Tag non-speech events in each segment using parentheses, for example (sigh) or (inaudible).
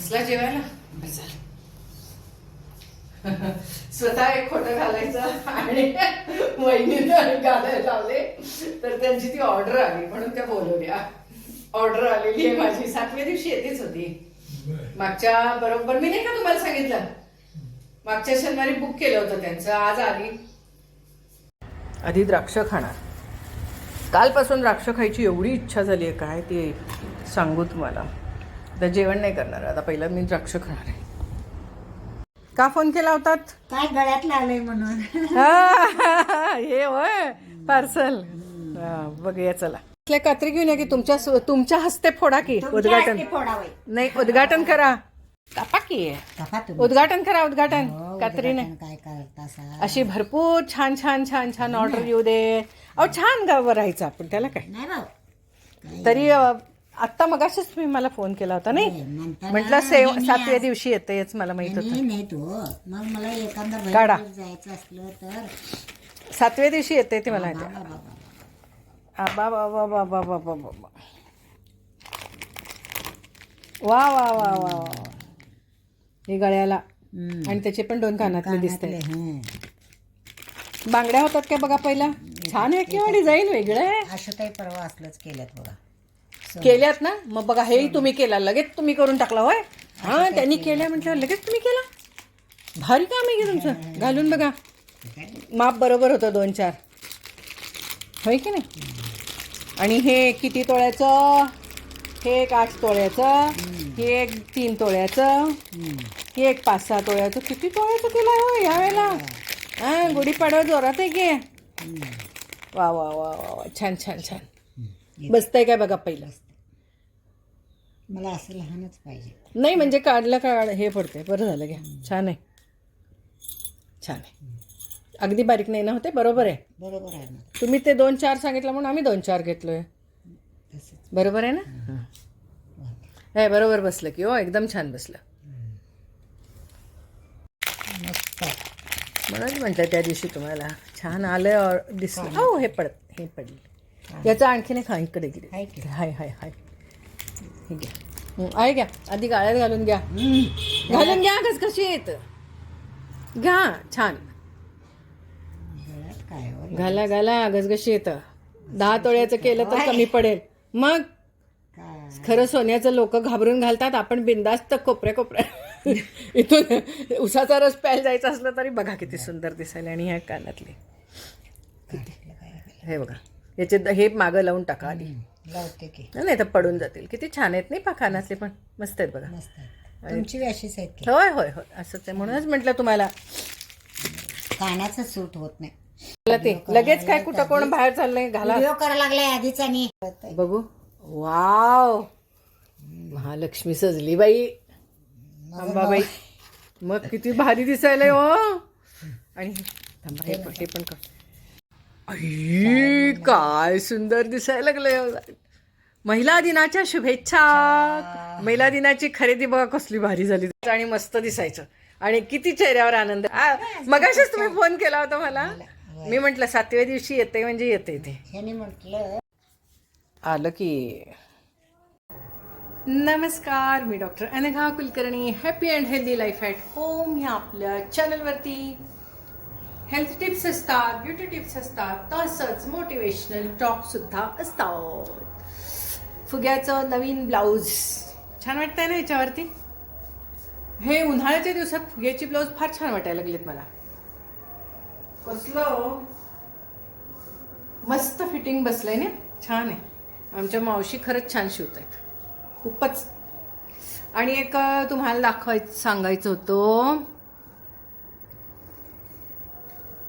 बसला जेवायला? बसा. (laughs) स्वतः एक खोटं घालायचं आणि वहिनीनं घालायला लावले. तर त्यांची ती ऑर्डर आली म्हणून त्या बोलवल्या. ऑर्डर आलेली आहे माझी. सातव्या दिवशी येतेच होती. मागच्या बरोबर मी नाही का तुम्हाला सांगितलं? मागच्या शनिवारी बुक केलं होतं त्यांचं. आज आली. आधी द्राक्ष खाणार. कालपासून द्राक्ष खायची एवढी इच्छा झाली आहे. काय ते सांगू तुम्हाला. तर जेवण नाही करणार. आता पहिलं मी द्राक्ष खाणार आहे. का फोन केला होतात? काय गळ्यात लागलंय म्हणून. हे होय पार्सल. बघूया चला. कात्री घेऊन या की तुमच्या तुमच्या हस्ते फोडा की उद्घाटन. नाही उद्घाटन करा. कापा की. उद्घाटन करा उद्घाटन. हो, कात्रीने. उद्घाटन काय करता? अशी भरपूर छान छान छान छान ऑर्डर येऊ दे. अहो छान गावं राहायचं आपण त्याला काय? तरी आत्ता मगाशीच तुम्ही मला फोन केला होता नाही? नंतर म्हटलं सेव सातव्या दिवशी येतेच मला माहीत होतं. नाही नाही तो. मग मला एखादा बाहेर काढा. वगैरे जायचं असलं तर सातव्या दिवशी येते ते मला माहिती बाबा, बाबा. आबा बाबा बाबा बाबा बाबा वा वा वा वा वा वा. हे गळ्याला. हम्म. आणि त्याचे पण दोन कानातले दिसते कानातले, हं. बांगड्या होतात काय बघा पहिला? छान आहे किंवा डिझाईन वेगळं आहे? काही परवा असलंच केल्यात बघा. केल्यात ना? मग बघा हेही तुम्ही केला. लगेच तुम्ही करून टाकला होय? हा त्यांनी केल्या म्हटल्यावर लगेच तुम्ही केला? भारी काम आहे की तुमचं? घालून बघा. माप बरोबर होतं दोन चार. होय की नाही? आणि हे किती तोळ्याचं? हे एक आठ तोळ्याचं. हे एक तीन तोळ्याचं. हं. एक पाच सहा तोळ्याचं. किती तोळ्याचं केलं हो यावेळेला हा गुढीपाडवा जोरात आहे की. वा वा वा वा वा. छान छान छान. बसतंय काय बघा पहिलं. मला असं लहानच पाहिजे. नाही म्हणजे काढलं काढ हे पडते बरं झालं घ्या. छान आहे. छान आहे. अगदी बारीक नाही ना होते? बरोबर आहे. बरोबर आहे ना. तुम्ही ते दोन चार सांगितलं म्हणून आम्ही दोन चार घेतलोय. तसंच. बरोबर आहे ना? हे बरोबर बसलं की हो एकदम छान बसलं. मस्त. म्हणून म्हटलं त्या दिवशी तुम्हाला छान आलं और दिसलं. हो हे पडत हे पडलं. याचं आणखीन एक हा इकडे की? हाय हाय हाय. हे घ्या. आहे घ्या. आधी गाळ्यात घालून घ्या. घालून घ्या कस कशी येत घ्या छान. हो? घाला घाला गसगशी येतं दहा तोळ्याचं केलं तर कमी पडेल. मग? खरं सोन्याचं लोक घाबरून घालतात आपण बिंदास्त कोपऱ्या कोपऱ्या. इथून उसाचा रस प्यायला जायचं असलं तरी बघा किती सुंदर दिसायला आणि ह्या कानातले. हे बघा. याचे द- हे मागं लावून टाका आधी. लावते की. नाही तर पडून जातील. किती छान आहेत नाही पा कानातले पण. मस्त आहेत बघा. मस्त. तुमची बी अशीच आहेत की. होय होय होय. असंच आहे. म्हणूनच म्हटलं तुम्हाला. कानाचं सूट होत नाही. मला ते लगेच काय कुठं कोण बाहेर चाललंय घाला व्हिडिओ करायला लागलाय आधीच आणि. बघू. वाव. महालक्ष्मी सजली बाई. अंबाबाई. मग किती भारी दिसायला हो. आणि थांबा, हे पण- हे पण कर. काय सुंदर दिसायला लागलंय हो. महिला दिनाच्या शुभेच्छा. महिला दिनाची खरेदी बघा कसली भारी झाली. आणि मस्त दिसायचं. आणि किती चेहऱ्यावर आनंद. मगाशीच तुम्ही फोन केला होता मला. मी म्हटलं सातव्या दिवशी येते म्हणजे येते ते. म्हटलं. आलं की. नमस्कार मी doctor Anagha Kulkarni happy and healthy life at home ह्या आपल्या चॅनलवरती. हेल्थ टिप्स असतात ब्युटी टिप्स असतात तसंच मोटिवेशनल टॉकसुद्धा असतात. फुग्याचं नवीन ब्लाऊज छान वाटतंय ना ह्याच्यावरती हे उन्हाळ्याच्या दिवसात फुग्याची ब्लाऊज फार छान वाटायला लागलेत मला. कसलं? मस्त फिटिंग बसलंय ना? छान आहे. आमच्या मावशी खरंच छान शिवत आहेत खूपच. आणि एक तुम्हाला दाखवायचं सांगायचं होतं.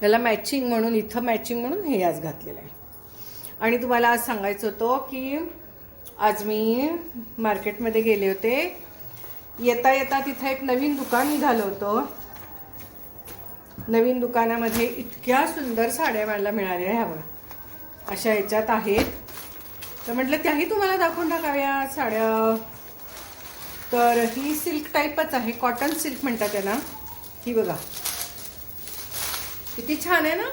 याला मॅचिंग म्हणून इथं मॅचिंग म्हणून हे आज घातलेलं आहे. आणि तुम्हाला आज सांगायचं होतं की आज मी मार्केटमध्ये गेले होते. येता येता तिथं एक नवीन दुकान निघालं होतं. नवीन दुकानामध्ये इतक्या सुंदर साड्या मला मिळाल्या ह्या अशा ह्याच्यात आहेत. तर म्हटलं त्याही तुम्हाला दाखवून टाकाव्या साड्या. तर ही सिल्क टाईपच आहे कॉटन सिल्क म्हणतात त्याला. ही बघा. किती छान आहे ना?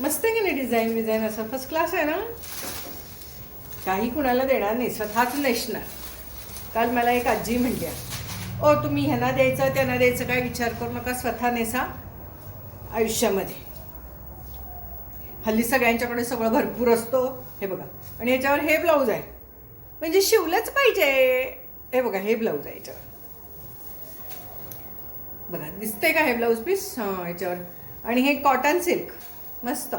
मस्त आहे की नाही डिझाईन विझाईन असं? फर्स्ट क्लास आहे ना? काही कुणाला देणार नाही. स्वतःच नेसणार. काल मला एक आजी म्हणली ओ तुम्ही ह्यांना द्यायचं त्यांना द्यायचं काय विचार करू नका स्वतः नेसा आयुष्यामध्ये. हल्ली सगळ्यांच्याकडे सगळं भरपूर असतो हे बघा. आणि याच्यावर हे ब्लाऊज आहे. म्हणजे शिवलंच पाहिजे. हे बघा हे ब्लाऊज आहे याच्यावर. बघा दिसतंय का हे ब्लाऊज पीस हां याच्यावर. आणि हे कॉटन सिल्क मस्त.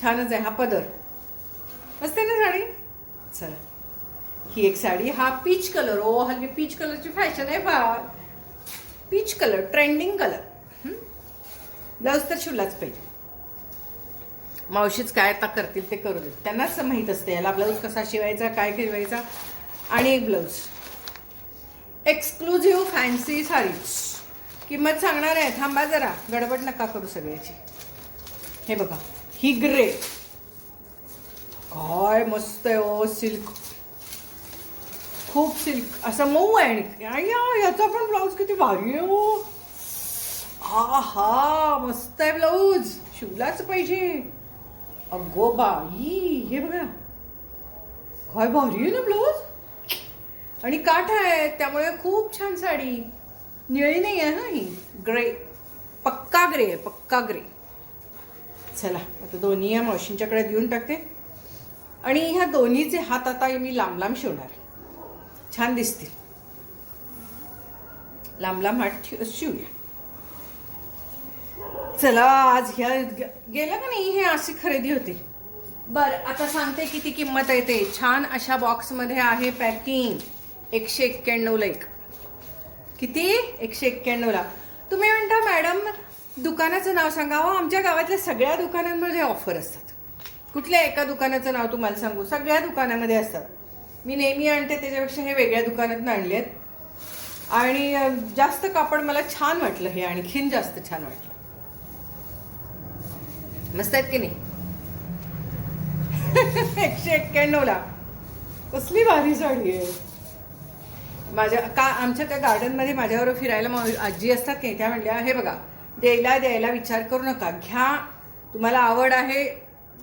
छानच आहे हा पदर. मस्त आहे ना साडी? चला. ही एक साडी हा पीच कलर ओ हल्ली पीच कलरची फॅशन आहे फार peach colour trending colour blouse तर शिवलाच पाहिजे. मावशीच काय आता करतील ते करू देत. त्यांनाच माहीत असते याला ब्लाऊज कसा शिवायचा काय शिवायचा. आणि एक ब्लाऊज एक्सक्लुझिव्ह फॅन्सी साडीज किंमत सांगणार आहे. थांबा जरा. गडबड नका करू सगळ्याची. हे बघा. ही ग्रे. काय मस्त आहे ओ सिल्क. खूप सिल्क. असं मऊ आहे आणि याचा पण ब्लाऊज किती भारी आहे हो. ओ हा. हा मस्त आहे ब्लाऊज. शिवलाच पाहिजे. अगो बाई हे बघा. काय भारी आहे ना ब्लाऊज. आणि काठ आहे. त्यामुळे खूप छान साडी. निळी नाही आहे ना ही. ग्रे. पक्का ग्रे आहे पक्का ग्रे. चला आता दोन्ही या मावशींच्याकडे देऊन टाकते. आणि ह्या दोन्हीचे हात आता मी लांब लांब शिवणार. छान दिसतील. लांब लांब हात शिवूया. चला आज ह्या गेलं का नाही? हे अशी खरेदी होती. बर आता सांगते किती किंमत आहे ते. छान अशा बॉक्समध्ये आहे पॅकिंग एकशे एक्क्याण्णवला एक. किती? एकशे एक्क्याण्णवला. तुम्ही म्हणता मॅडम दुकानाचं नाव सांगावं आमच्या गावातल्या सगळ्या दुकानांमध्ये ऑफर असतात. कुठल्या एका दुकानाचं नाव तुम्हाला सांगू? सगळ्या दुकानामध्ये असतात. मी नेहमी आणते त्याच्यापेक्षा हे वेगळ्या दुकानातून आणले आहेत आणि जास्त कापड मला छान वाटलं हे आणखीन जास्त छान वाटलं. मस्त आहेत की नाही? (laughs) एकशे एक्क्याण्णवला. कसली भारी साडी आहे. माझ्या का आमच्या त्या गार्डनमध्ये माझ्याबरोबर फिरायला मा- आजी असतात की त्या म्हणल्या हे बघा द्यायला द्यायला विचार करू नका. घ्या. तुम्हाला आवड आहे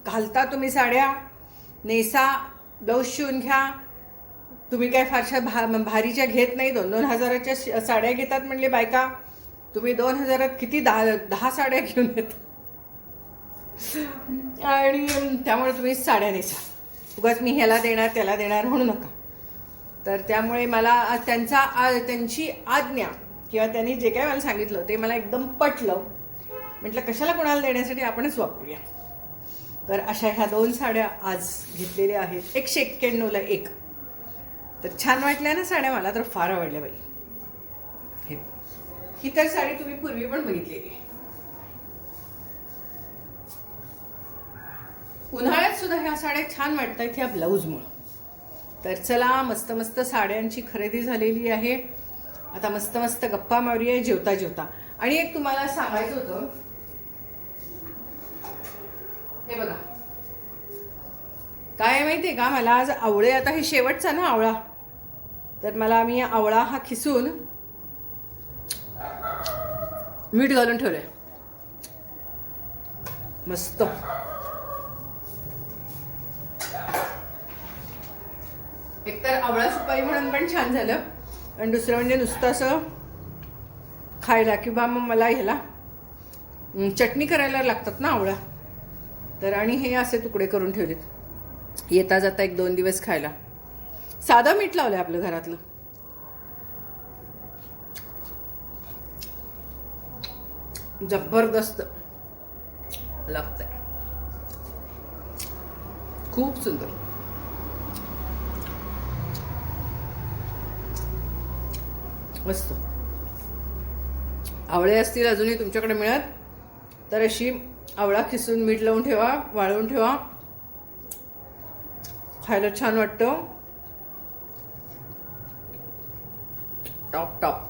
घालता तुम्ही साड्या नेसा ब्लाऊज शिवून घ्या. तुम्ही काय फारशा भा भारीच्या घेत नाही. दोन दोन हजाराच्या श- साड्या घेतात म्हणले बायका. तुम्ही दोन हजारात किती दहा दहा साड्या घेऊन येता? आणि त्यामुळे तुम्ही साड्या नेसा. उगाच मी ह्याला देणार त्याला देणार म्हणू नका. तर त्यामुळे मला त्यांचा आ- त्यांची आज्ञा किंवा त्यांनी जे काय मला सांगितलं ते मला एकदम पटलं. म्हटलं कशाला कोणाला देण्यासाठी आपणच वापरूया. तर अशा ह्या दोन साड्या आज घेतलेल्या आहेत. एकशे एक्क्याण्णवला एक. तर छान वाटल्या ना साड्या? मला तर फार आवडल्या बाई. हे ही तर साडी तुम्ही पूर्वी पण बघितलेली. आहे. उन्हाळ्यात सुद्धा ह्या साड्या छान वाटतात ह्या ब्लाऊजमुळं. तर चला मस्त मस्त साड्यांची खरेदी झालेली आहे. आता मस्त मस्त गप्पा मारूया जेवता जेवता. आणि एक तुम्हाला सांगायचं होतं. हे बघा. काय आहे का? मला आज आवळे आता हे शेवटचा ना आवळा. तर मला मी आवळा हा खिसून मीठ घालून ठेवलं मस्त. एकतर आवळा सुपारी म्हणून पण छान झालं. आणि दुसरं म्हणजे नुसतं असं खायला किंवा मग मला ह्याला चटणी करायला लागतात ना आवळा. तर आणि हे असे तुकडे करून ठेवलेत. येता जाता एक दोन दिवस खायला. साधं मीठ लावलंय आपलं घरातलं. जबरदस्त लागतंय. खूप सुंदर. मस्त. आवळे असतील अजूनही तुमच्याकडे मिळत. तर अशी आवळा खिसून मीठ लावून ठेवा वाळवून ठेवा. खायला छान वाटतं. Top top.